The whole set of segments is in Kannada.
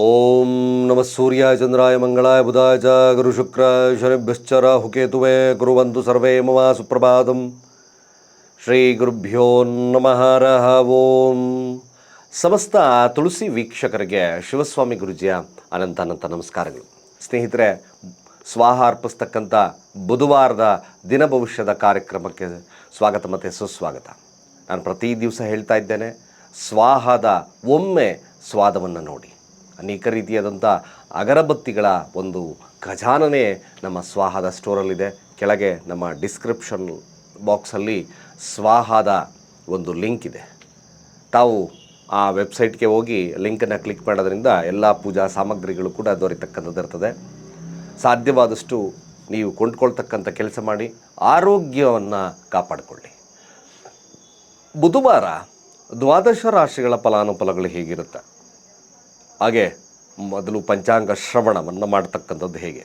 ಓಂ ನಮ ಸೂರ್ಯಾಯ ಚಂದ್ರಾಯ ಮಂಗಳಾಯ ಬುಧಾಯ ಚ ಗುರು ಶುಕ್ರ ಶನಿಭ್ಯಶ್ಚ ರಾಹುಕೇತುವೆ ಕುರುವಂತು ಸರ್ವೇ ಮಮ ಸುಪ್ರಭಾತಂ. ಶ್ರೀ ಗುರುಭ್ಯೋ ನಮಃ ರಹ ಓಂ. ಸಮಸ್ತ ತುಳಸಿ ವೀಕ್ಷಕರಿಗೆ ಶಿವಸ್ವಾಮಿ ಗುರುಜಿಯ ಅನಂತ ಅನಂತ ನಮಸ್ಕಾರಗಳು. ಸ್ನೇಹಿತರೆ, ಸ್ವಾಹ ಅರ್ಪಿಸ್ತಕ್ಕಂಥ ಬುಧವಾರದ ದಿನ ಭವಿಷ್ಯದ ಕಾರ್ಯಕ್ರಮಕ್ಕೆ ಸ್ವಾಗತ ಮತ್ತು ಸುಸ್ವಾಗತ. ನಾನು ಪ್ರತಿ ದಿವಸ ಹೇಳ್ತಾ ಇದ್ದೇನೆ, ಸ್ವಾಹದ ಒಮ್ಮೆ ಸ್ವಾದವನ್ನು ನೋಡಿ. ಅನೇಕ ರೀತಿಯಾದಂಥ ಅಗರಬತ್ತಿಗಳ ಒಂದು ಖಜಾನನೇ ನಮ್ಮ ಸ್ವಾಹದ ಸ್ಟೋರಲ್ಲಿದೆ. ಕೆಳಗೆ ನಮ್ಮ ಡಿಸ್ಕ್ರಿಪ್ಷನ್ ಬಾಕ್ಸಲ್ಲಿ ಸ್ವಾಹದ ಒಂದು ಲಿಂಕ್ ಇದೆ. ತಾವು ಆ ವೆಬ್ಸೈಟ್ಗೆ ಹೋಗಿ ಲಿಂಕನ್ನು ಕ್ಲಿಕ್ ಮಾಡೋದ್ರಿಂದ ಎಲ್ಲ ಪೂಜಾ ಸಾಮಗ್ರಿಗಳು ಕೂಡ ದೊರೆತಕ್ಕಂಥದ್ದು ಇರ್ತದೆ. ಸಾಧ್ಯವಾದಷ್ಟು ನೀವು ಕೊಂಡ್ಕೊಳ್ತಕ್ಕಂಥ ಕೆಲಸ ಮಾಡಿ, ಆರೋಗ್ಯವನ್ನು ಕಾಪಾಡಿಕೊಳ್ಳಿ. ಬುಧವಾರ ದ್ವಾದಶ ರಾಶಿಗಳ ಫಲಾನುಫಲಗಳು ಹೇಗಿರುತ್ತೆ? ಹಾಗೆ ಮೊದಲು ಪಂಚಾಂಗ ಶ್ರವಣವನ್ನು ಮಾಡ್ತಕ್ಕಂಥದ್ದು ಹೇಗೆ?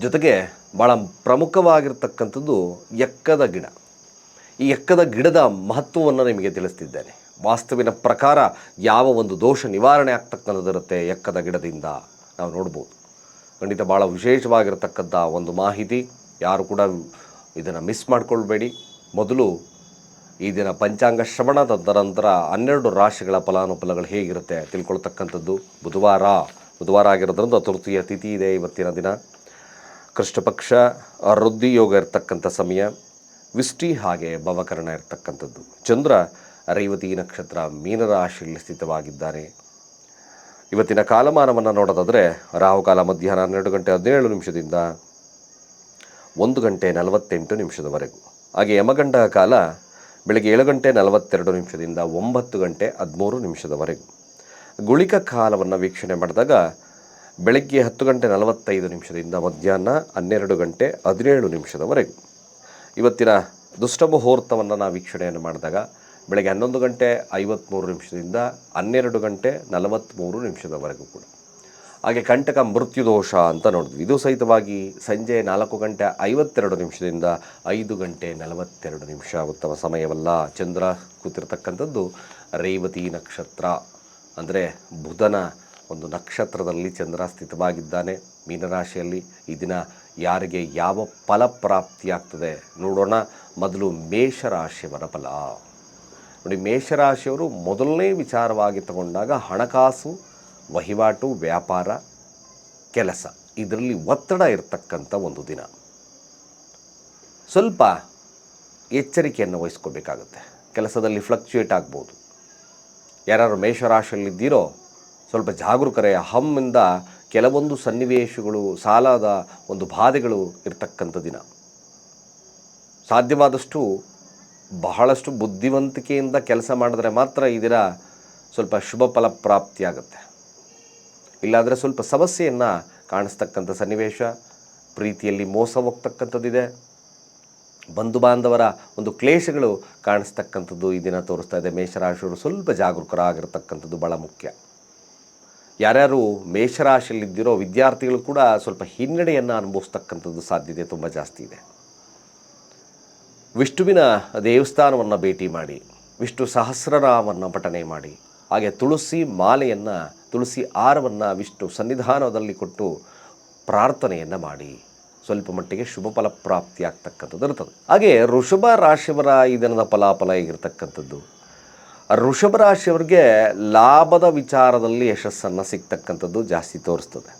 ಜೊತೆಗೆ ಭಾಳ ಪ್ರಮುಖವಾಗಿರ್ತಕ್ಕಂಥದ್ದು ಎಕ್ಕದ ಗಿಡ. ಈ ಎಕ್ಕದ ಗಿಡದ ಮಹತ್ವವನ್ನು ನಿಮಗೆ ತಿಳಿಸ್ತಿದ್ದೇನೆ. ವಾಸ್ತವಿನ ಪ್ರಕಾರ ಯಾವ ಒಂದು ದೋಷ ನಿವಾರಣೆ ಆಗ್ತಕ್ಕಂಥದ್ದಿರುತ್ತೆ ಎಕ್ಕದ ಗಿಡದಿಂದ ನಾವು ನೋಡ್ಬೋದು. ಖಂಡಿತ ಭಾಳ ವಿಶೇಷವಾಗಿರತಕ್ಕಂಥ ಒಂದು ಮಾಹಿತಿ. ಯಾರು ಕೂಡ ಇದನ್ನು ಮಿಸ್ ಮಾಡಿಕೊಳ್ಬೇಡಿ. ಮೊದಲು ಈ ದಿನ ಪಂಚಾಂಗ ಶ್ರವಣ ನಂತರ ಹನ್ನೆರಡು ರಾಶಿಗಳ ಫಲಾನುಫಲಗಳು ಹೇಗಿರುತ್ತೆ ತಿಳ್ಕೊಳ್ತಕ್ಕಂಥದ್ದು. ಬುಧವಾರ ಬುಧವಾರ ಆಗಿರೋದ್ರಿಂದ ತೃತೀಯ ತಿಥಿ ಇದೆ ಇವತ್ತಿನ ದಿನ. ಕೃಷ್ಣಪಕ್ಷ ವೃದ್ಧಿ ಯೋಗ ಇರತಕ್ಕಂಥ ಸಮಯ ವಿಷ್ಟಿ ಹಾಗೆ ಭವಕರಣ ಇರತಕ್ಕಂಥದ್ದು. ಚಂದ್ರ ರೇವತಿ ನಕ್ಷತ್ರ ಮೀನರಾಶಿಯಲ್ಲಿ ಸ್ಥಿತವಾಗಿದ್ದಾರೆ. ಇವತ್ತಿನ ಕಾಲಮಾನವನ್ನು ನೋಡೋದಾದರೆ ರಾಹುಕಾಲ ಮಧ್ಯಾಹ್ನ ಹನ್ನೆರಡು ಗಂಟೆ ಹದಿನೇಳು ನಿಮಿಷದಿಂದ ಒಂದು ಗಂಟೆ ನಲವತ್ತೆಂಟು ನಿಮಿಷದವರೆಗೂ. ಹಾಗೆ ಯಮಗಂಡ ಕಾಲ ಬೆಳಗ್ಗೆ ಏಳು ಗಂಟೆ ನಲವತ್ತೆರಡು ನಿಮಿಷದಿಂದ ಒಂಬತ್ತು ಗಂಟೆ ಹದಿಮೂರು ನಿಮಿಷದವರೆಗೂ. ಗುಳಿಕ ಕಾಲವನ್ನು ವೀಕ್ಷಣೆ ಮಾಡಿದಾಗ ಬೆಳಗ್ಗೆ ಹತ್ತು ಗಂಟೆ ನಲವತ್ತೈದು ನಿಮಿಷದಿಂದ ಮಧ್ಯಾಹ್ನ ಹನ್ನೆರಡು ಗಂಟೆ ಹದಿನೇಳು ನಿಮಿಷದವರೆಗೂ. ಇವತ್ತಿನ ದುಷ್ಟ ಮುಹೂರ್ತವನ್ನು ನಾವು ವೀಕ್ಷಣೆಯನ್ನು ಮಾಡಿದಾಗ ಬೆಳಗ್ಗೆ ಹನ್ನೊಂದು ಗಂಟೆ ಐವತ್ತ್ಮೂರು ನಿಮಿಷದಿಂದ ಹನ್ನೆರಡು ಗಂಟೆ ನಲವತ್ತ್ಮೂರು ನಿಮಿಷದವರೆಗೂ ಕೂಡ. ಹಾಗೆ ಕಂಟಕ ಮೃತ್ಯು ದೋಷ ಅಂತ ನೋಡಿದ್ವಿ. ಇದು ಸಹಿತವಾಗಿ ಸಂಜೆ ನಾಲ್ಕು ಗಂಟೆ ಐವತ್ತೆರಡು ನಿಮಿಷದಿಂದ ಐದು ಗಂಟೆ ನಲವತ್ತೆರಡು ನಿಮಿಷ ಉತ್ತಮ ಸಮಯವಲ್ಲ. ಚಂದ್ರ, ಕೂತಿರ್ತಕ್ಕಂಥದ್ದು ರೇವತಿ ನಕ್ಷತ್ರ. ಅಂದರೆ ಬುಧನ ಒಂದು ನಕ್ಷತ್ರದಲ್ಲಿ ಚಂದ್ರ ಸ್ಥಿತವಾಗಿದ್ದಾನೆ. ಮೀನರಾಶಿಯಲ್ಲಿ ಈ ದಿನ ಯಾರಿಗೆ ಯಾವ ಫಲ ಪ್ರಾಪ್ತಿಯಾಗ್ತದೆ ನೋಡೋಣ. ಮೊದಲು ಮೇಷರಾಶಿಯವರ ಫಲ. ನೋಡಿ, ಮೇಷರಾಶಿಯವರು ಮೊದಲನೇ ವಿಚಾರವಾಗಿ ತಗೊಂಡಾಗ ಹಣಕಾಸು ವಹಿವಾಟು, ವ್ಯಾಪಾರ, ಕೆಲಸ. ಇದರಲ್ಲಿ ಒತ್ತಡ ಇರತಕ್ಕಂಥ ಒಂದು ದಿನ. ಸ್ವಲ್ಪ ಎಚ್ಚರಿಕೆಯನ್ನು ವಹಿಸ್ಕೋಬೇಕಾಗುತ್ತೆ. ಕೆಲಸದಲ್ಲಿ ಫ್ಲಕ್ಚುಯೇಟ್ ಆಗ್ಬೋದು. ಯಾರು ಮೇಷರಾಶಿಯಲ್ಲಿದ್ದೀರೋ, ಸ್ವಲ್ಪ ಜಾಗರೂಕರೇ ಹಮ್ಮಿಂದ ಕೆಲವೊಂದು ಸನ್ನಿವೇಶಗಳು, ಸಾಲದ ಒಂದು ಬಾಧೆಗಳು ಇರತಕ್ಕಂಥ ದಿನ. ಸಾಧ್ಯವಾದಷ್ಟು ಬಹಳಷ್ಟು ಬುದ್ಧಿವಂತಿಕೆಯಿಂದ ಕೆಲಸ ಮಾಡಿದ್ರೆ ಮಾತ್ರ ಇದರ ಸ್ವಲ್ಪ ಶುಭ ಫಲ ಪ್ರಾಪ್ತಿಯಾಗುತ್ತೆ. ಇಲ್ಲಾಂದರೆ ಸ್ವಲ್ಪ ಸಮಸ್ಯೆಯನ್ನು ಕಾಣಿಸ್ತಕ್ಕಂಥ ಸನ್ನಿವೇಶ, ಪ್ರೀತಿಯಲ್ಲಿ ಮೋಸ ಹೋಗ್ತಕ್ಕಂಥದ್ದಿದೆ. ಬಂಧು ಬಾಂಧವರ ಒಂದು ಕ್ಲೇಶಗಳು ಕಾಣಿಸ್ತಕ್ಕಂಥದ್ದು ಈ ದಿನ ತೋರಿಸ್ತಾ ಇದೆ. ಮೇಷರಾಶಿಯವರು ಸ್ವಲ್ಪ ಜಾಗರೂಕರಾಗಿರ್ತಕ್ಕಂಥದ್ದು ಭಾಳ ಮುಖ್ಯ. ಯಾರ್ಯಾರು ಮೇಷರಾಶಿಯಲ್ಲಿದ್ದಿರೋ ವಿದ್ಯಾರ್ಥಿಗಳು ಕೂಡ ಸ್ವಲ್ಪ ಹಿನ್ನಡೆಯನ್ನು ಅನುಭವಿಸ್ತಕ್ಕಂಥದ್ದು ಸಾಧ್ಯತೆ ತುಂಬ ಜಾಸ್ತಿ ಇದೆ. ವಿಷ್ಣುವಿನ ದೇವಸ್ಥಾನವನ್ನು ಭೇಟಿ ಮಾಡಿ, ವಿಷ್ಣು ಸಹಸ್ರನಾಮವನ್ನು ಪಠನೆ ಮಾಡಿ, ಹಾಗೆ ತುಳಸಿ ಮಾಲೆಯನ್ನು ತುಳಸಿ ಆರವನ್ನು ವಿಷ್ಣು ಸನ್ನಿಧಾನದಲ್ಲಿ ಕೊಟ್ಟು ಪ್ರಾರ್ಥನೆಯನ್ನು ಮಾಡಿ. ಸ್ವಲ್ಪ ಮಟ್ಟಿಗೆ ಶುಭ ಫಲ ಪ್ರಾಪ್ತಿ ಆಗ್ತಕ್ಕಂಥದ್ದು ಇರ್ತದೆ ಹಾಗೆ ಋಷಭ ರಾಶಿಯವರ ಈ ದಿನದ ಫಲಾಫಲ ಹೇಗಿರ್ತಕ್ಕಂಥದ್ದು? ಋಷಭ ರಾಶಿಯವರಿಗೆ ಲಾಭದ ವಿಚಾರದಲ್ಲಿ ಯಶಸ್ಸನ್ನು ಸಿಗ್ತಕ್ಕಂಥದ್ದು ಜಾಸ್ತಿ ತೋರಿಸ್ತದೆ.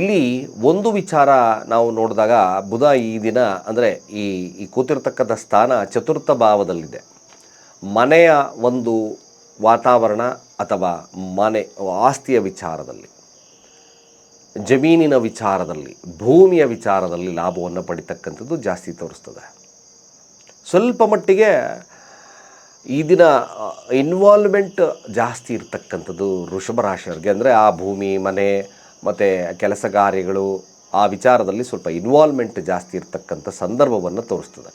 ಇಲ್ಲಿ ಒಂದು ವಿಚಾರ ನಾವು ನೋಡಿದಾಗ ಬುಧ ಈ ದಿನ ಅಂದರೆ ಈ ಈ ಕೂತಿರ್ತಕ್ಕಂಥ ಸ್ಥಾನ ಚತುರ್ಥ ಭಾವದಲ್ಲಿದೆ. ಮನೆಯ ಒಂದು ವಾತಾವರಣ ಅಥವಾ ಮನೆ, ಆಸ್ತಿಯ ವಿಚಾರದಲ್ಲಿ, ಜಮೀನಿನ ವಿಚಾರದಲ್ಲಿ, ಭೂಮಿಯ ವಿಚಾರದಲ್ಲಿ ಲಾಭವನ್ನು ಪಡಿತಕ್ಕಂಥದ್ದು ಜಾಸ್ತಿ ತೋರಿಸ್ತದೆ. ಸ್ವಲ್ಪ ಮಟ್ಟಿಗೆ ಈ ದಿನ ಇನ್ವಾಲ್ವ್ಮೆಂಟ್ ಜಾಸ್ತಿ ಇರತಕ್ಕಂಥದ್ದು ರಾಶಿಯವರಿಗೆ. ಅಂದರೆ ಆ ಭೂಮಿ, ಮನೆ, ಮತ್ತು ಕೆಲಸ ಕಾರ್ಯಗಳು, ಆ ವಿಚಾರದಲ್ಲಿ ಸ್ವಲ್ಪ ಇನ್ವಾಲ್ವ್ಮೆಂಟ್ ಜಾಸ್ತಿ ಇರತಕ್ಕಂಥ ಸಂದರ್ಭವನ್ನು ತೋರಿಸ್ತದೆ.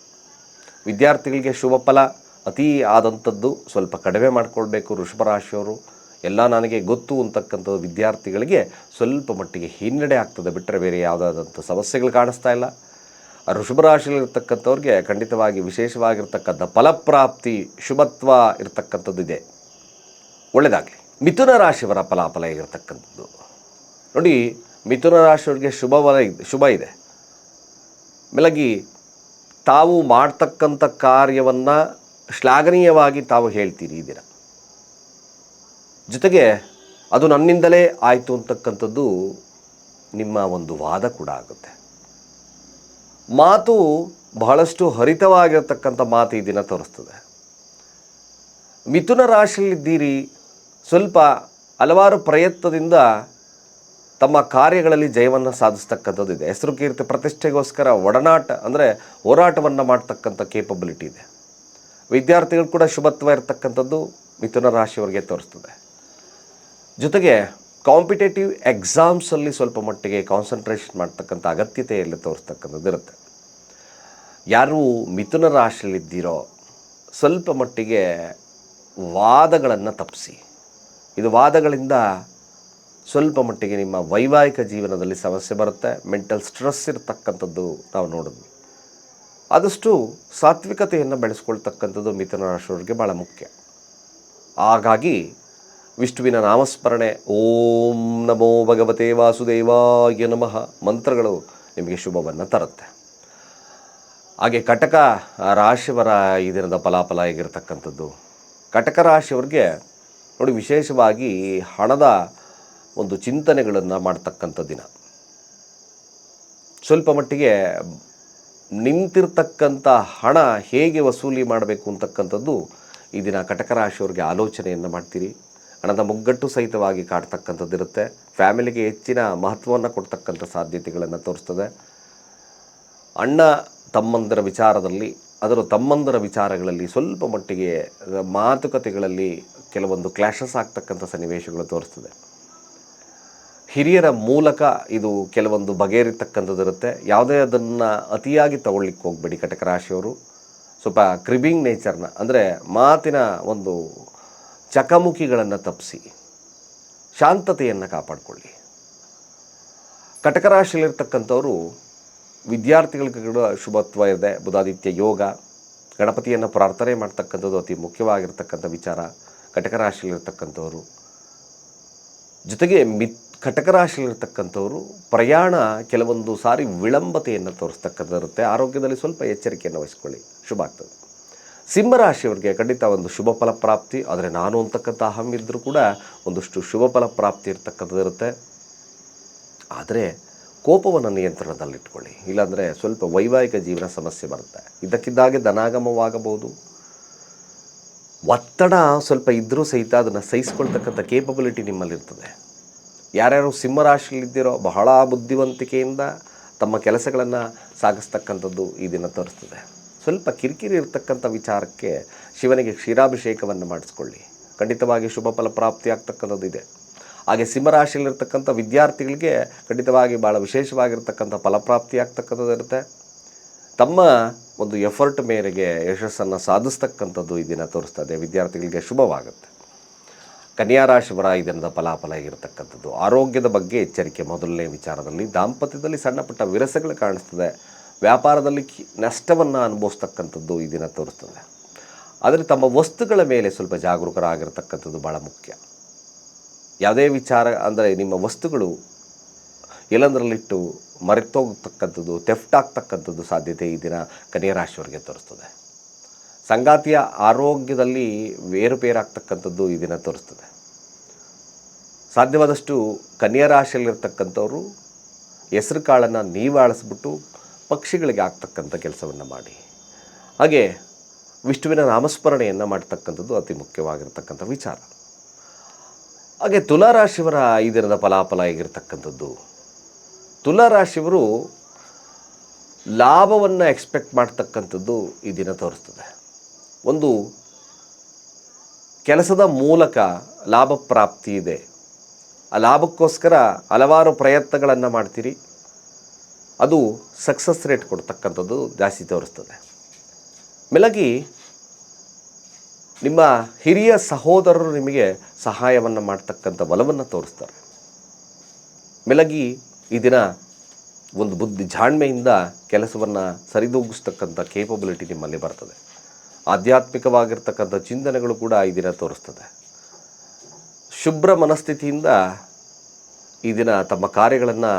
ವಿದ್ಯಾರ್ಥಿಗಳಿಗೆ ಶುಭ ಫಲ ಅತಿ ಆದಂಥದ್ದು ಸ್ವಲ್ಪ ಕಡಿಮೆ ಮಾಡಿಕೊಳ್ಬೇಕು ವೃಷಭ ರಾಶಿಯವರು. ಎಲ್ಲ ನನಗೆ ಗೊತ್ತು ಅಂತಕ್ಕಂಥ ವಿದ್ಯಾರ್ಥಿಗಳಿಗೆ ಸ್ವಲ್ಪ ಮಟ್ಟಿಗೆ ಹಿನ್ನಡೆ ಆಗ್ತದೆ ಬಿಟ್ಟರೆ ಬೇರೆ ಯಾವುದಾದಂಥ ಸಮಸ್ಯೆಗಳು ಕಾಣಿಸ್ತಾ ಇಲ್ಲ. ಆ ವೃಷಭ ರಾಶಿಯಲ್ಲಿರ್ತಕ್ಕಂಥವ್ರಿಗೆ ಖಂಡಿತವಾಗಿ ವಿಶೇಷವಾಗಿರ್ತಕ್ಕಂಥ ಫಲಪ್ರಾಪ್ತಿ, ಶುಭತ್ವ ಇರತಕ್ಕಂಥದ್ದು ಇದೆ. ಒಳ್ಳೆಯದಾಗಲಿ ಮಿಥುನ ರಾಶಿಯವರ ಫಲಾಫಲ ಇರತಕ್ಕಂಥದ್ದು ನೋಡಿ, ಮಿಥುನ ರಾಶಿಯವ್ರಿಗೆ ಶುಭ ಬಲ ಇದೆ, ಶುಭ ಇದೆ. ಮೇಲಾಗಿ ತಾವು ಮಾಡ್ತಕ್ಕಂಥ ಕಾರ್ಯವನ್ನು ಶ್ಲಾಘನೀಯವಾಗಿ ತಾವು ಹೇಳ್ತೀರಿ ಈ ದಿನ. ಜೊತೆಗೆ ಅದು ನನ್ನಿಂದಲೇ ಆಯಿತು ಅಂತಕ್ಕಂಥದ್ದು ನಿಮ್ಮ ಒಂದು ವಾದ ಕೂಡ ಆಗುತ್ತೆ. ಮಾತು ಬಹಳಷ್ಟು ಹರಿತವಾಗಿರತಕ್ಕಂಥ ಮಾತು ಈ ದಿನ ತೋರಿಸ್ತದೆ. ಮಿಥುನ ರಾಶಿಯಲ್ಲಿದ್ದೀರಿ, ಸ್ವಲ್ಪ ಹಲವಾರು ಪ್ರಯತ್ನದಿಂದ ತಮ್ಮ ಕಾರ್ಯಗಳಲ್ಲಿ ಜಯವನ್ನು ಸಾಧಿಸ್ತಕ್ಕಂಥದ್ದು ಇದೆ. ಹೆಸರು ಕೀರ್ತಿ ಪ್ರತಿಷ್ಠೆಗೋಸ್ಕರ ಒಡನಾಟ ಅಂದರೆ ಹೋರಾಟವನ್ನು ಮಾಡ್ತಕ್ಕಂಥ ಕೇಪಬಿಲಿಟಿ ಇದೆ. ವಿದ್ಯಾರ್ಥಿಗಳು ಕೂಡ ಶುಭತ್ವ ಇರತಕ್ಕಂಥದ್ದು ಮಿಥುನ ರಾಶಿಯವರಿಗೆ ತೋರಿಸ್ತದೆ. ಜೊತೆಗೆ ಕಾಂಪಿಟೇಟಿವ್ ಎಕ್ಸಾಮ್ಸಲ್ಲಿ ಸ್ವಲ್ಪ ಮಟ್ಟಿಗೆ ಕಾನ್ಸಂಟ್ರೇಷನ್ ಮಾಡ್ತಕ್ಕಂಥ ಅಗತ್ಯತೆಯಲ್ಲಿ ತೋರಿಸ್ತಕ್ಕಂಥದ್ದು ಇರುತ್ತೆ. ಯಾರು ಮಿಥುನ ರಾಶಿಯಲ್ಲಿದ್ದೀರೋ ಸ್ವಲ್ಪ ಮಟ್ಟಿಗೆ ವಾದಗಳನ್ನು ತಪ್ಪಿಸಿ. ಇದು ವಾದಗಳಿಂದ ಸ್ವಲ್ಪ ಮಟ್ಟಿಗೆ ನಿಮ್ಮ ವೈವಾಹಿಕ ಜೀವನದಲ್ಲಿ ಸಮಸ್ಯೆ ಬರುತ್ತೆ, ಮೆಂಟಲ್ ಸ್ಟ್ರೆಸ್ ಇರತಕ್ಕಂಥದ್ದು ನಾವು ನೋಡಿದ್ವಿ. ಆದಷ್ಟು ಸಾತ್ವಿಕತೆಯನ್ನು ಬೆಳೆಸ್ಕೊಳ್ತಕ್ಕಂಥದ್ದು ಮಿಥುನ ರಾಶಿಯವರಿಗೆ ಭಾಳ ಮುಖ್ಯ. ಹಾಗಾಗಿ ವಿಷ್ಣುವಿನ ನಾಮಸ್ಮರಣೆ, ಓಂ ನಮೋ ಭಗವತೆ ವಾಸುದೇವಾಯ ನಮಃ ಮಂತ್ರಗಳು ನಿಮಗೆ ಶುಭವನ್ನು ತರುತ್ತೆ. ಹಾಗೆ ಕಟಕ ರಾಶಿಯವರ ಈ ದಿನದ ಫಲಾಫಲ ಹೇಗಿರ್ತಕ್ಕಂಥದ್ದು? ಕಟಕ ರಾಶಿಯವರಿಗೆ ನೋಡಿ ವಿಶೇಷವಾಗಿ ಹಣದ ಒಂದು ಚಿಂತನೆಗಳನ್ನು ಮಾಡ್ತಕ್ಕಂಥ ದಿನ. ಸ್ವಲ್ಪ ಮಟ್ಟಿಗೆ ನಿಂತಿರ್ತಕ್ಕಂಥ ಹಣ ಹೇಗೆ ವಸೂಲಿ ಮಾಡಬೇಕು ಅಂತಕ್ಕಂಥದ್ದು ಈ ದಿನ ಕಟಕ ರಾಶಿಯವ್ರಿಗೆ ಆಲೋಚನೆಯನ್ನು ಮಾಡ್ತೀರಿ. ಹಣದ ಮುಗ್ಗಟ್ಟು ಸಹಿತವಾಗಿ ಕಾಡ್ತಕ್ಕಂಥದ್ದಿರುತ್ತೆ ಫ್ಯಾಮಿಲಿಗೆ ಹೆಚ್ಚಿನ ಮಹತ್ವವನ್ನು ಕೊಡ್ತಕ್ಕಂಥ ಸಾಧ್ಯತೆಗಳನ್ನು ತೋರಿಸ್ತದೆ. ಅಣ್ಣ ತಮ್ಮಂದರ ವಿಚಾರದಲ್ಲಿ ಅದರ ತಮ್ಮಂದರ ವಿಚಾರಗಳಲ್ಲಿ ಸ್ವಲ್ಪ ಮಟ್ಟಿಗೆ ಮಾತುಕತೆಗಳಲ್ಲಿ ಕೆಲವೊಂದು ಕ್ಲಾಶಸ್ ಆಗ್ತಕ್ಕಂಥ ಸನ್ನಿವೇಶಗಳು ತೋರಿಸ್ತದೆ. ಹಿರಿಯರ ಮೂಲಕ ಇದು ಕೆಲವೊಂದು ಬಗೆಹರಿತಕ್ಕಂಥದ್ದು ಇರುತ್ತೆ ಯಾವುದೇ ಅದನ್ನು ಅತಿಯಾಗಿ ತಗೊಳ್ಳಿಕ್ಕೆ ಹೋಗಬೇಡಿ ಕಟಕ ರಾಶಿಯವರು. ಸ್ವಲ್ಪ ಕ್ರಿಬಿಂಗ್ ನೇಚರ್ನ, ಅಂದರೆ ಮಾತಿನ ಒಂದು ಚಕಮುಖಿಗಳನ್ನು ತಪ್ಪಿಸಿ ಶಾಂತತೆಯನ್ನು ಕಾಪಾಡಿಕೊಳ್ಳಿ. ಕಟಕ ರಾಶಿಯಲ್ಲಿರ್ತಕ್ಕಂಥವರು ವಿದ್ಯಾರ್ಥಿಗಳಿಗೆ ಕೂಡ ಶುಭತ್ವ ಇದೆ. ಬುಧಾದಿತ್ಯ ಯೋಗ, ಗಣಪತಿಯನ್ನು ಪ್ರಾರ್ಥನೆ ಮಾಡ್ತಕ್ಕಂಥದ್ದು ಅತಿ ಮುಖ್ಯವಾಗಿರ್ತಕ್ಕಂಥ ವಿಚಾರ ಕಟಕ ರಾಶಿಯಲ್ಲಿರ್ತಕ್ಕಂಥವರು. ಜೊತೆಗೆ ಮಿತ್ ಕಟಕ ರಾಶಿಯಲ್ಲಿರ್ತಕ್ಕಂಥವರು ಪ್ರಯಾಣ ಕೆಲವೊಂದು ಸಾರಿ ವಿಳಂಬತೆಯನ್ನು ತೋರಿಸ್ತಕ್ಕಂಥದ್ದಿರುತ್ತೆ. ಆರೋಗ್ಯದಲ್ಲಿ ಸ್ವಲ್ಪ ಎಚ್ಚರಿಕೆಯನ್ನು ವಹಿಸ್ಕೊಳ್ಳಿ. ಶುಭ ಆಗ್ತದೆ. ಸಿಂಹರಾಶಿಯವರಿಗೆ ಖಂಡಿತ ಒಂದು ಶುಭ ಫಲಪ್ರಾಪ್ತಿ ಆದರೆ ನಾನು ಅಂತಕ್ಕಂಥ ಅಹಂ ಇದ್ದರೂ ಕೂಡ ಒಂದಷ್ಟು ಶುಭ ಫಲ ಪ್ರಾಪ್ತಿ ಇರ್ತಕ್ಕಂಥದ್ದು ಇರುತ್ತೆ ಆದರೆ ಕೋಪವನ್ನು ನಿಯಂತ್ರಣದಲ್ಲಿಟ್ಕೊಳ್ಳಿ. ಇಲ್ಲಾಂದರೆ ಸ್ವಲ್ಪ ವೈವಾಹಿಕ ಜೀವನ ಸಮಸ್ಯೆ ಬರುತ್ತೆ. ಇದಕ್ಕಿದ್ದಾಗೆ ಧನಾಗಮವಾಗಬಹುದು. ಒತ್ತಡ ಸ್ವಲ್ಪ ಇದ್ದರೂ ಸಹಿತ ಅದನ್ನು ಸಹಿಸ್ಕೊಳ್ತಕ್ಕಂಥ ಕೇಪಬಿಲಿಟಿ ನಿಮ್ಮಲ್ಲಿರ್ತದೆ. ಯಾರ್ಯಾರು ಸಿಂಹರಾಶಿಯಲ್ಲಿದ್ದೀರೋ ಬಹಳ ಬುದ್ಧಿವಂತಿಕೆಯಿಂದ ತಮ್ಮ ಕೆಲಸಗಳನ್ನು ಸಾಗಿಸ್ತಕ್ಕಂಥದ್ದು ಈ ದಿನ ತೋರಿಸ್ತದೆ. ಸ್ವಲ್ಪ ಕಿರಿಕಿರಿ ಇರತಕ್ಕಂಥ ವಿಚಾರಕ್ಕೆ ಶಿವನಿಗೆ ಕ್ಷೀರಾಭಿಷೇಕವನ್ನು ಮಾಡಿಸ್ಕೊಳ್ಳಿ. ಖಂಡಿತವಾಗಿ ಶುಭ ಫಲ ಪ್ರಾಪ್ತಿ ಆಗ್ತಕ್ಕಂಥದ್ದು ಇದೆ. ಹಾಗೆ ಸಿಂಹರಾಶಿಯಲ್ಲಿರ್ತಕ್ಕಂಥ ವಿದ್ಯಾರ್ಥಿಗಳಿಗೆ ಖಂಡಿತವಾಗಿ ಭಾಳ ವಿಶೇಷವಾಗಿರ್ತಕ್ಕಂಥ ಫಲಪ್ರಾಪ್ತಿ ಆಗ್ತಕ್ಕಂಥದ್ದು ಇರುತ್ತೆ. ತಮ್ಮ ಒಂದು ಎಫರ್ಟ್ ಮೇರೆಗೆ ಯಶಸ್ಸನ್ನು ಸಾಧಿಸ್ತಕ್ಕಂಥದ್ದು ಈ ದಿನ ತೋರಿಸ್ತದೆ. ವಿದ್ಯಾರ್ಥಿಗಳಿಗೆ ಶುಭವಾಗುತ್ತೆ. ಕನ್ಯಾ ಈ ದಿನದ ಫಲಾಫಲ ಆಗಿರತಕ್ಕಂಥದ್ದು. ಆರೋಗ್ಯದ ಬಗ್ಗೆ ಎಚ್ಚರಿಕೆ. ಮೊದಲನೇ ವಿಚಾರದಲ್ಲಿ ದಾಂಪತ್ಯದಲ್ಲಿ ಸಣ್ಣ ಪುಟ್ಟ ವಿರಸಗಳು ಕಾಣಿಸ್ತದೆ. ವ್ಯಾಪಾರದಲ್ಲಿ ನಷ್ಟವನ್ನು ಅನುಭವಿಸ್ತಕ್ಕಂಥದ್ದು ಈ ದಿನ ತೋರಿಸ್ತದೆ. ಆದರೆ ತಮ್ಮ ವಸ್ತುಗಳ ಮೇಲೆ ಸ್ವಲ್ಪ ಜಾಗರೂಕರಾಗಿರ್ತಕ್ಕಂಥದ್ದು ಭಾಳ ಮುಖ್ಯ. ಯಾವುದೇ ವಿಚಾರ ಅಂದರೆ ನಿಮ್ಮ ವಸ್ತುಗಳು ಎಲ್ಲಂದರಲ್ಲಿಟ್ಟು ಮರೆತೋಗ್ತಕ್ಕಂಥದ್ದು ಥೆಫ್ಟ್ ಆಗ್ತಕ್ಕಂಥದ್ದು ಸಾಧ್ಯತೆ ಈ ದಿನ ಕನ್ಯಾ ರಾಶಿಯವರಿಗೆ ತೋರಿಸ್ತದೆ. ಸಂಗಾತಿಯ ಆರೋಗ್ಯದಲ್ಲಿ ವೇರುಪೇರಾಗ್ತಕ್ಕಂಥದ್ದು ಈ ದಿನ ತೋರಿಸ್ತದೆ. ಸಾಧ್ಯವಾದಷ್ಟು ಕನ್ಯಾ ರಾಶಿಯಲ್ಲಿರ್ತಕ್ಕಂಥವ್ರು ಹೆಸರು ಕಾಳನ್ನು ನೀವು ಆಳಿಸ್ಬಿಟ್ಟು ಪಕ್ಷಿಗಳಿಗೆ ಆಗ್ತಕ್ಕಂಥ ಕೆಲಸವನ್ನು ಮಾಡಿ. ಹಾಗೆ ವಿಷ್ಣುವಿನ ನಾಮಸ್ಮರಣೆಯನ್ನು ಮಾಡ್ತಕ್ಕಂಥದ್ದು ಅತಿ ಮುಖ್ಯವಾಗಿರ್ತಕ್ಕಂಥ ವಿಚಾರ. ಹಾಗೆ ತುಲಾರಾಶಿಯವರ ಈ ದಿನದ ಫಲಾಫಲ ಹೇಗಿರ್ತಕ್ಕಂಥದ್ದು? ತುಲಾರಾಶಿಯವರು ಲಾಭವನ್ನು ಎಕ್ಸ್ಪೆಕ್ಟ್ ಮಾಡ್ತಕ್ಕಂಥದ್ದು ಈ ದಿನ ತೋರಿಸ್ತದೆ. ಒಂದು ಕೆಲಸದ ಮೂಲಕ ಲಾಭ ಪ್ರಾಪ್ತಿ ಇದೆ. ಆ ಲಾಭಕ್ಕೋಸ್ಕರ ಹಲವಾರು ಪ್ರಯತ್ನಗಳನ್ನು ಮಾಡ್ತೀರಿ. ಅದು ಸಕ್ಸಸ್ ರೇಟ್ ಕೊಡ್ತಕ್ಕಂಥದ್ದು ಜಾಸ್ತಿ ತೋರಿಸ್ತದೆ. ಮೇಲಾಗಿ ನಿಮ್ಮ ಹಿರಿಯ ಸಹೋದರರು ನಿಮಗೆ ಸಹಾಯವನ್ನು ಮಾಡ್ತಕ್ಕಂಥ ಬಲವನ್ನು ತೋರಿಸ್ತಾರೆ. ಮೆಲಗಿ ಈ ದಿನ ಒಂದು ಬುದ್ಧಿ ಜಾಣ್ಮೆಯಿಂದ ಕೆಲಸವನ್ನು ಸರಿದೂಗಿಸ್ತಕ್ಕಂಥ ಕೇಪಬಿಲಿಟಿ ನಿಮ್ಮಲ್ಲಿ ಬರ್ತದೆ. ಆಧ್ಯಾತ್ಮಿಕವಾಗಿರ್ತಕ್ಕಂಥ ಚಿಂತನೆಗಳು ಕೂಡ ಈ ದಿನ ತೋರಿಸ್ತದೆ. ಶುಭ್ರ ಮನಸ್ಥಿತಿಯಿಂದ ಈ ದಿನ ತಮ್ಮ ಕಾರ್ಯಗಳನ್ನು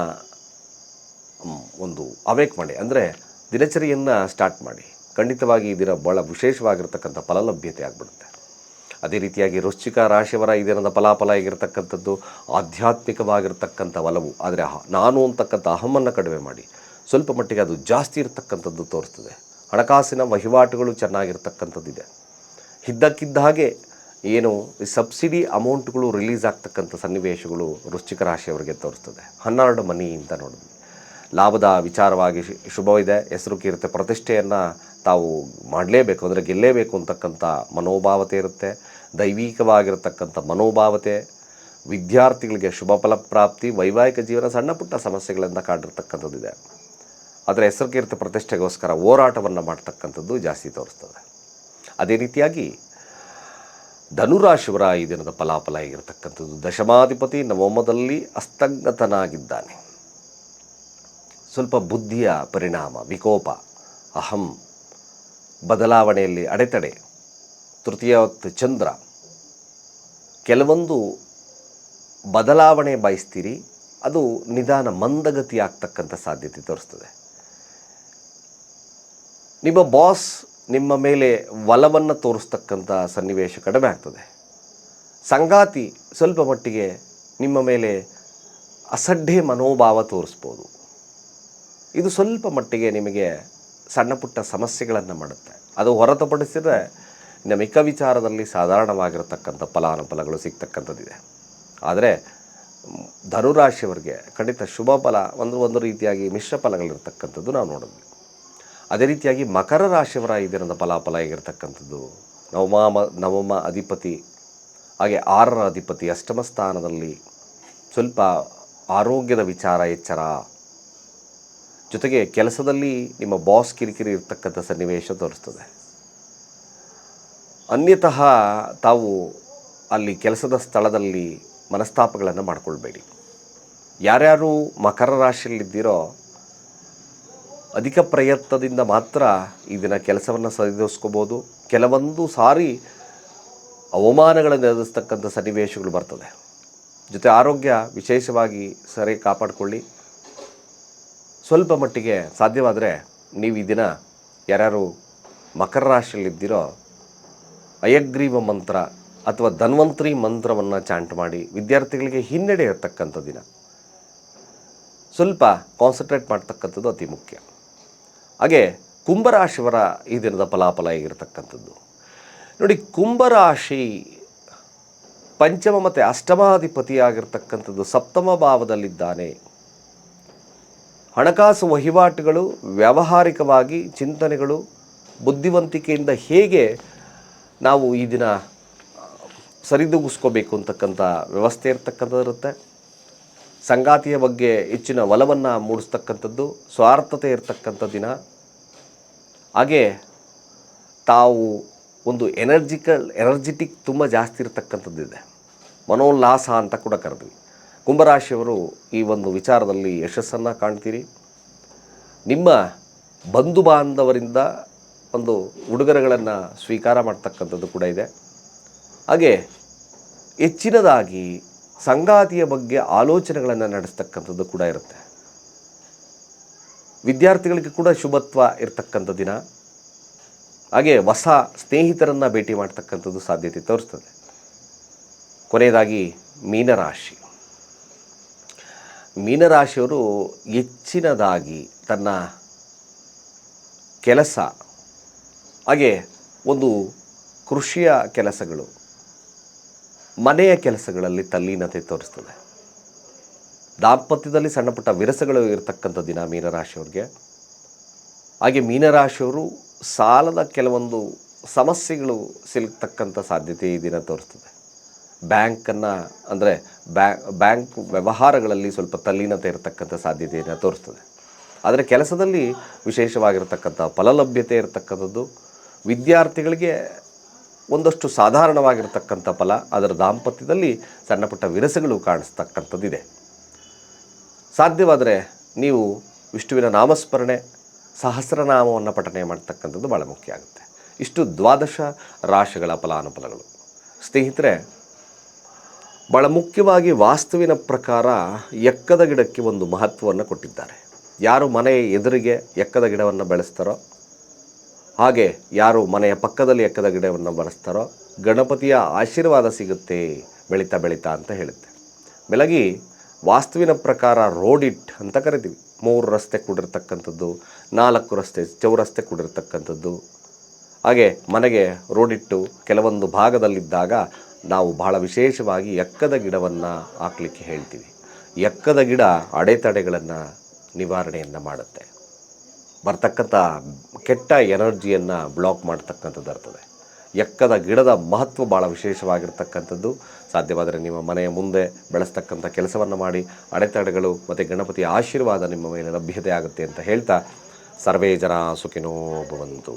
ಒಂದು ಅವೇಕ್ ಮಾಡಿ. ಅಂದರೆ ದಿನಚರಿಯನ್ನು ಸ್ಟಾರ್ಟ್ ಮಾಡಿ. ಖಂಡಿತವಾಗಿ ಈ ದಿನ ಭಾಳ ವಿಶೇಷವಾಗಿರ್ತಕ್ಕಂಥ ಫಲಲಭ್ಯತೆ ಆಗಿಬಿಡುತ್ತೆ. ಅದೇ ರೀತಿಯಾಗಿ ವೃಶ್ಚಿಕ ರಾಶಿಯವರ ಈ ದಿನದ ಫಲಾಫಲ ಆಗಿರತಕ್ಕಂಥದ್ದು ಆಧ್ಯಾತ್ಮಿಕವಾಗಿರ್ತಕ್ಕಂಥ ಒಲವು. ಆದರೆ ನಾನು ಅಂತಕ್ಕಂಥ ಅಹಮನ್ನು ಕಡಿಮೆ ಮಾಡಿ. ಸ್ವಲ್ಪ ಮಟ್ಟಿಗೆ ಅದು ಜಾಸ್ತಿ ಇರತಕ್ಕಂಥದ್ದು ತೋರಿಸ್ತದೆ. ಹಣಕಾಸಿನ ವಹಿವಾಟುಗಳು ಚೆನ್ನಾಗಿರ್ತಕ್ಕಂಥದ್ದಿದೆ. ಇದ್ದಕ್ಕಿದ್ದ ಹಾಗೆ ಏನು ಸಬ್ಸಿಡಿ ಅಮೌಂಟ್ಗಳು ರಿಲೀಸ್ ಆಗ್ತಕ್ಕಂಥ ಸನ್ನಿವೇಶಗಳು ವೃಶ್ಚಿಕ ರಾಶಿಯವರಿಗೆ ತೋರಿಸ್ತದೆ. ಹನ್ನೆರಡು ಮನಿ ಅಂತ ನೋಡಿದ್ವಿ. ಲಾಭದ ವಿಚಾರವಾಗಿ ಶುಭವಿದೆ ಹೆಸರು ಕೀರುತ್ತೆ ಪ್ರತಿಷ್ಠೆಯನ್ನು ತಾವು ಮಾಡಲೇಬೇಕು ಅಂದರೆ ಗೆಲ್ಲೇಬೇಕು ಅಂತಕ್ಕಂಥ ಮನೋಭಾವತೆ ಇರುತ್ತೆ. ದೈವಿಕವಾಗಿರತಕ್ಕಂಥ ಮನೋಭಾವತೆ, ವಿದ್ಯಾರ್ಥಿಗಳಿಗೆ ಶುಭ ಫಲಪ್ರಾಪ್ತಿ ವೈವಾಹಿಕ ಜೀವನ ಸಣ್ಣ ಪುಟ್ಟ ಸಮಸ್ಯೆಗಳಿಂದ ಕಾಡಿರ್ತಕ್ಕಂಥದ್ದಿದೆ. ಆದರೆ ಹೆಸರು ಪ್ರತಿಷ್ಠೆಗೋಸ್ಕರ ಹೋರಾಟವನ್ನು ಮಾಡ್ತಕ್ಕಂಥದ್ದು ಜಾಸ್ತಿ ತೋರಿಸ್ತದೆ. ಅದೇ ರೀತಿಯಾಗಿ ಧನುರಾಶಿವರ ಈ ದಿನದ ಫಲಾಫಲ ಆಗಿರತಕ್ಕಂಥದ್ದು ದಶಮಾಧಿಪತಿ ನವಮದಲ್ಲಿ ಅಸ್ತಂಗತನಾಗಿದ್ದಾನೆ. ಸ್ವಲ್ಪ ಬುದ್ಧಿಯ ಪರಿಣಾಮ, ವಿಕೋಪ, ಅಹಂ, ಬದಲಾವಣೆಯಲ್ಲಿ ಅಡೆತಡೆ, ತೃತೀಯ ಚಂದ್ರ. ಕೆಲವೊಂದು ಬದಲಾವಣೆ ಬಯಸ್ತೀರಿ, ಅದು ನಿಧಾನ ಮಂದಗತಿ ಆಗ್ತಕ್ಕಂಥ ಸಾಧ್ಯತೆ ತೋರಿಸ್ತದೆ. ನಿಮ್ಮ ಬಾಸ್ ನಿಮ್ಮ ಮೇಲೆ ಒಲವನ್ನು ತೋರಿಸ್ತಕ್ಕಂಥ ಸನ್ನಿವೇಶ ಕಡಿಮೆ ಆಗ್ತದೆ. ಸಂಗಾತಿ ಸ್ವಲ್ಪ ಮಟ್ಟಿಗೆ ನಿಮ್ಮ ಮೇಲೆ ಅಸಡ್ಡೆ ಮನೋಭಾವ ತೋರಿಸ್ಬೋದು. ಇದು ಸ್ವಲ್ಪ ಮಟ್ಟಿಗೆ ನಿಮಗೆ ಸಣ್ಣ ಪುಟ್ಟ ಸಮಸ್ಯೆಗಳನ್ನು ಮಾಡುತ್ತೆ. ಅದು ಹೊರತುಪಡಿಸಿದರೆ ನಮಿಕ ವಿಚಾರದಲ್ಲಿ ಸಾಧಾರಣವಾಗಿರತಕ್ಕಂಥ ಫಲಾನುಫಲಗಳು ಸಿಗ್ತಕ್ಕಂಥದ್ದಿದೆ. ಆದರೆ ಧನುರಾಶಿಯವರಿಗೆ ಖಂಡಿತ ಶುಭ ಫಲ ಒಂದು ಒಂದು ರೀತಿಯಾಗಿ ಮಿಶ್ರ ಫಲಗಳಿರ್ತಕ್ಕಂಥದ್ದು ನಾವು ನೋಡಿದ್ವಿ. ಅದೇ ರೀತಿಯಾಗಿ ಮಕರ ರಾಶಿಯವರ ಈ ದಿನದ ಫಲಾಫಲ ಆಗಿರ್ತಕ್ಕಂಥದ್ದು ನವಮ ನವಮ ಅಧಿಪತಿ, ಹಾಗೆ ಆರರ ಅಧಿಪತಿ ಅಷ್ಟಮ ಸ್ಥಾನದಲ್ಲಿ ಸ್ವಲ್ಪ ಆರೋಗ್ಯದ ವಿಚಾರ ಎಚ್ಚರ. ಜೊತೆಗೆ ಕೆಲಸದಲ್ಲಿ ನಿಮ್ಮ ಬಾಸ್ ಕಿರಿಕಿರಿ ಇರ್ತಕ್ಕಂಥ ಸನ್ನಿವೇಶ ತೋರಿಸ್ತದೆ. ಅನ್ಯತಃ ತಾವು ಅಲ್ಲಿ ಕೆಲಸದ ಸ್ಥಳದಲ್ಲಿ ಮನಸ್ತಾಪಗಳನ್ನು ಮಾಡಿಕೊಳ್ಬೇಡಿ. ಯಾರ್ಯಾರು ಮಕರ ರಾಶಿಯಲ್ಲಿದ್ದೀರೋ ಅಧಿಕ ಪ್ರಯತ್ನದಿಂದ ಮಾತ್ರ ಇದನ್ನು ದಿನ ಕೆಲಸವನ್ನು ಸರಿದೋಸ್ಕೋಬೋದು. ಕೆಲವೊಂದು ಸಾರಿ ಅವಮಾನಗಳನ್ನು ಎದುರಿಸ್ತಕ್ಕಂಥ ಸನ್ನಿವೇಶಗಳು ಬರ್ತದೆ. ಜೊತೆ ಆರೋಗ್ಯ ವಿಶೇಷವಾಗಿ ಸರಿ ಕಾಪಾಡಿಕೊಳ್ಳಿ. ಸ್ವಲ್ಪ ಮಟ್ಟಿಗೆ ಸಾಧ್ಯವಾದರೆ ನೀವು ಈ ದಿನ ಯಾರ್ಯಾರು ಮಕರ ರಾಶಿಯಲ್ಲಿದ್ದೀರೋ, ಅಯಗ್ರೀವ ಮಂತ್ರ ಅಥವಾ ಧನ್ವಂತ್ರಿ ಮಂತ್ರವನ್ನು ಚಾಂಟ್ ಮಾಡಿ ವಿದ್ಯಾರ್ಥಿಗಳಿಗೆ ಹಿನ್ನಡೆ ಇರತಕ್ಕಂಥ ದಿನ. ಸ್ವಲ್ಪ ಕಾನ್ಸಂಟ್ರೇಟ್ ಮಾಡ್ತಕ್ಕಂಥದ್ದು ಅತಿ ಮುಖ್ಯ. ಹಾಗೆ ಕುಂಭರಾಶಿಯವರ ಈ ದಿನದ ಫಲಾಫಲ ಆಗಿರತಕ್ಕಂಥದ್ದು ನೋಡಿ, ಕುಂಭರಾಶಿ ಪಂಚಮ ಮತ್ತು ಅಷ್ಟಮಾಧಿಪತಿಯಾಗಿರ್ತಕ್ಕಂಥದ್ದು ಸಪ್ತಮ ಭಾವದಲ್ಲಿದ್ದಾನೆ. ಹಣಕಾಸು ವಹಿವಾಟುಗಳು, ವ್ಯಾವಹಾರಿಕವಾಗಿ ಚಿಂತನೆಗಳು, ಬುದ್ಧಿವಂತಿಕೆಯಿಂದ ಹೇಗೆ ನಾವು ಈ ದಿನ ಸರಿದೂಗಿಸ್ಕೋಬೇಕು ಅಂತಕ್ಕಂಥ ವ್ಯವಸ್ಥೆ ಇರ್ತಕ್ಕಂಥದ್ದು ಇರುತ್ತೆ ಸಂಗಾತಿಯ ಬಗ್ಗೆ ಹೆಚ್ಚಿನ ಒಲವನ್ನು ಮೂಡಿಸ್ತಕ್ಕಂಥದ್ದು, ಸ್ವಾರ್ಥತೆ ಇರತಕ್ಕಂಥ ದಿನ. ಹಾಗೆ ತಾವು ಒಂದು ಎನರ್ಜಿಕಲ್, ಎನರ್ಜಿಟಿಕ್ ತುಂಬ ಜಾಸ್ತಿ ಇರತಕ್ಕಂಥದ್ದಿದೆ ಮನೋಲ್ಲಾಸ ಅಂತ ಕೂಡ ಕರೆದ್ವಿ. ಕುಂಭರಾಶಿಯವರು ಈ ಒಂದು ವಿಚಾರದಲ್ಲಿ ಯಶಸ್ಸನ್ನು ಕಾಣ್ತೀರಿ. ನಿಮ್ಮ ಬಂಧು ಬಾಂಧವರಿಂದ ಒಂದು ಉಡುಗೊರೆಗಳನ್ನು ಸ್ವೀಕಾರ ಮಾಡ್ತಕ್ಕಂಥದ್ದು ಕೂಡ ಇದೆ. ಹಾಗೆ ಹೆಚ್ಚಿನದಾಗಿ ಸಂಗಾತಿಯ ಬಗ್ಗೆ ಆಲೋಚನೆಗಳನ್ನು ನಡೆಸ್ತಕ್ಕಂಥದ್ದು ಕೂಡ ಇರುತ್ತೆ. ವಿದ್ಯಾರ್ಥಿಗಳಿಗೆ ಕೂಡ ಶುಭತ್ವ ಇರತಕ್ಕಂಥ ದಿನ. ಹಾಗೆ ಹೊಸ ಸ್ನೇಹಿತರನ್ನು ಭೇಟಿ ಮಾಡ್ತಕ್ಕಂಥದ್ದು ಸಾಧ್ಯತೆ ತೋರಿಸ್ತದೆ. ಕೊನೆಯದಾಗಿ ಮೀನರಾಶಿ. ಮೀನರಾಶಿಯವರು ಹೆಚ್ಚಿನದಾಗಿ ತನ್ನ ಕೆಲಸ, ಹಾಗೆ ಒಂದು ಕೃಷಿಯ ಕೆಲಸಗಳು. ಮನೆಯ ಕೆಲಸಗಳಲ್ಲಿ ತಲ್ಲೀನತೆ ತೋರಿಸ್ತದೆ. ದಾಂಪತ್ಯದಲ್ಲಿ ಸಣ್ಣ ಪುಟ್ಟ ವಿರಸಗಳು ಇರತಕ್ಕಂಥ ದಿನ ಮೀನರಾಶಿಯವ್ರಿಗೆ. ಹಾಗೆ ಮೀನರಾಶಿಯವರು ಸಾಲದ ಕೆಲವೊಂದು ಸಮಸ್ಯೆಗಳು ಸಿಲುಕ್ತಕ್ಕಂಥ ಸಾಧ್ಯತೆ ಈ ದಿನ ತೋರಿಸ್ತದೆ. ಬ್ಯಾಂಕನ್ನು ಅಂದರೆ ಬ್ಯಾಂಕ್ ವ್ಯವಹಾರಗಳಲ್ಲಿ ಸ್ವಲ್ಪ ತಲ್ಲೀನತೆ ಇರತಕ್ಕಂಥ ಸಾಧ್ಯತೆಯನ್ನು ತೋರಿಸ್ತದೆ. ಆದರೆ ಕೆಲಸದಲ್ಲಿ ವಿಶೇಷವಾಗಿರತಕ್ಕಂಥ ಫಲಲಭ್ಯತೆ ಇರತಕ್ಕಂಥದ್ದು ವಿದ್ಯಾರ್ಥಿಗಳಿಗೆ ಒಂದಷ್ಟು ಸಾಧಾರಣವಾಗಿರ್ತಕ್ಕಂಥ ಫಲ, ಅದರ ದಾಂಪತ್ಯದಲ್ಲಿ ಸಣ್ಣಪುಟ್ಟ ವಿರಸಗಳು ಕಾಣಿಸ್ತಕ್ಕಂಥದ್ದಿದೆ. ಸಾಧ್ಯವಾದರೆ ನೀವು ವಿಷ್ಣುವಿನ ನಾಮಸ್ಮರಣೆ, ಸಹಸ್ರನಾಮವನ್ನು ಪಠನೆ ಮಾಡ್ತಕ್ಕಂಥದ್ದು ಭಾಳ ಮುಖ್ಯ ಆಗುತ್ತೆ. ಇಷ್ಟು ದ್ವಾದಶ ರಾಶಿಗಳ ಫಲಾನುಫಲಗಳು. ಸ್ನೇಹಿತರೆ ಭಾಳ ಮುಖ್ಯವಾಗಿ ವಾಸ್ತುವಿನ ಪ್ರಕಾರ ಎಕ್ಕದ ಗಿಡಕ್ಕೆ ಒಂದು ಮಹತ್ವವನ್ನು ಕೊಟ್ಟಿದ್ದಾರೆ. ಯಾರು ಮನೆಯ ಎದುರಿಗೆ ಎಕ್ಕದ ಗಿಡವನ್ನು ಬೆಳೆಸ್ತಾರೋ ಹಾಗೆ ಯಾರು ಮನೆಯ ಪಕ್ಕದಲ್ಲಿ ಎಕ್ಕದ ಗಿಡವನ್ನು ಬಳಸ್ತಾರೋ ಗಣಪತಿಯ ಆಶೀರ್ವಾದ ಸಿಗುತ್ತೆ, ಬೆಳೀತಾ ಬೆಳೀತಾ ಅಂತ ಹೇಳುತ್ತೆ. ಬೆಳಗಿ ವಾಸ್ತುವಿನ ಪ್ರಕಾರ ರೋಡಿಟ್ ಅಂತ ಕರಿತೀವಿ. ಮೂರು ರಸ್ತೆ ಕೂಡಿರ್ತಕ್ಕಂಥದ್ದು, ನಾಲ್ಕು ರಸ್ತೆ ಚೌರಸ್ತೆ ಕೂಡಿರ್ತಕ್ಕಂಥದ್ದು. ಹಾಗೆ ಮನೆಗೆ ರೋಡಿಟ್ಟು ಕೆಲವೊಂದು ಭಾಗದಲ್ಲಿದ್ದಾಗ ನಾವು ಬಹಳ ವಿಶೇಷವಾಗಿ ಎಕ್ಕದ ಗಿಡವನ್ನು ಹಾಕ್ಲಿಕ್ಕೆ ಹೇಳ್ತೀವಿ. ಎಕ್ಕದ ಗಿಡ ಅಡೆತಡೆಗಳನ್ನು ನಿವಾರಣೆಯನ್ನು ಮಾಡುತ್ತೆ. ಬರ್ತಕ್ಕಂಥ ಕೆಟ್ಟ ಎನರ್ಜಿಯನ್ನು ಬ್ಲಾಕ್ ಮಾಡ್ತಕ್ಕಂಥದ್ದು ಇರ್ತದೆ ಎಕ್ಕದ ಗಿಡದ ಮಹತ್ವ ಭಾಳ ವಿಶೇಷವಾಗಿರ್ತಕ್ಕಂಥದ್ದು. ಸಾಧ್ಯವಾದರೆ ನಿಮ್ಮ ಮನೆಯ ಮುಂದೆ ಬೆಳೆಸ್ತಕ್ಕಂಥ ಕೆಲಸವನ್ನು ಮಾಡಿ, ಅಡೆತಡೆಗಳು ಮತ್ತು ಗಣಪತಿಯ ಆಶೀರ್ವಾದ ನಿಮ್ಮ ಮೇಲೆ ಲಭ್ಯತೆ ಆಗುತ್ತೆ ಅಂತ ಹೇಳ್ತಾ ಸರ್ವೇ ಜನ ಸುಖಿನೋ ಭವಂತು.